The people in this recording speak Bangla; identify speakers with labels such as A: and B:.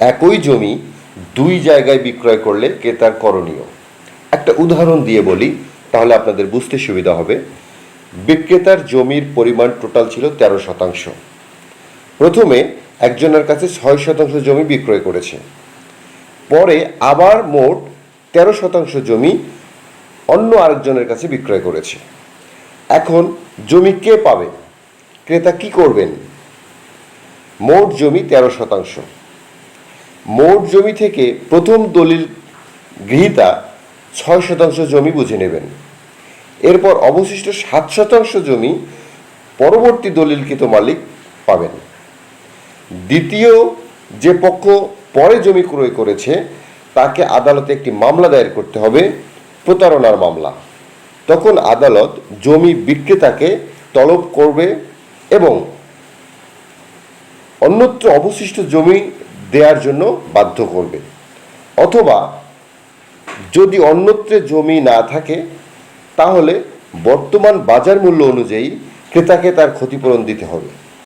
A: একই জমি দুই জায়গায় বিক্রয় করলে ক্রেতার করণীয়। একটা উদাহরণ দিয়ে বলি, তাহলে আপনাদের বুঝতে সুবিধা হবে। বিক্রেতার জমির পরিমাণ টোটাল ছিল তেরো শতাংশ। প্রথমে একজনের কাছে ছয় শতাংশ জমি বিক্রয় করেছে। পরে আবার মোট তেরো শতাংশ জমি অন্য আরেকজনের কাছে বিক্রয় করেছে। এখন জমি কে পাবে? ক্রেতা কি করবেন? মোট জমি তেরো শতাংশ। মোট জমি থেকে প্রথম দলিল গৃহীতা ছয় শতাংশ জমি বুঝে নেবেন। এরপর অবশিষ্ট সাত শতাংশ জমি পরবর্তী দলিলকৃত মালিক পাবেন। দ্বিতীয় যে পক্ষ পরে জমি ক্রয় করেছে, তাকে আদালতে একটি মামলা দায়ের করতে হবে, প্রতারণার মামলা। তখন আদালত জমি বিক্রেতাকে তলব করবে এবং অন্যত্র অবশিষ্ট জমি দেওয়ার জন্য বাধ্য করবে। অথবা যদি অন্যত্রে জমি না থাকে, তাহলে বর্তমান বাজার মূল্য অনুযায়ী ক্রেতাকে তার ক্ষতিপূরণ দিতে হবে।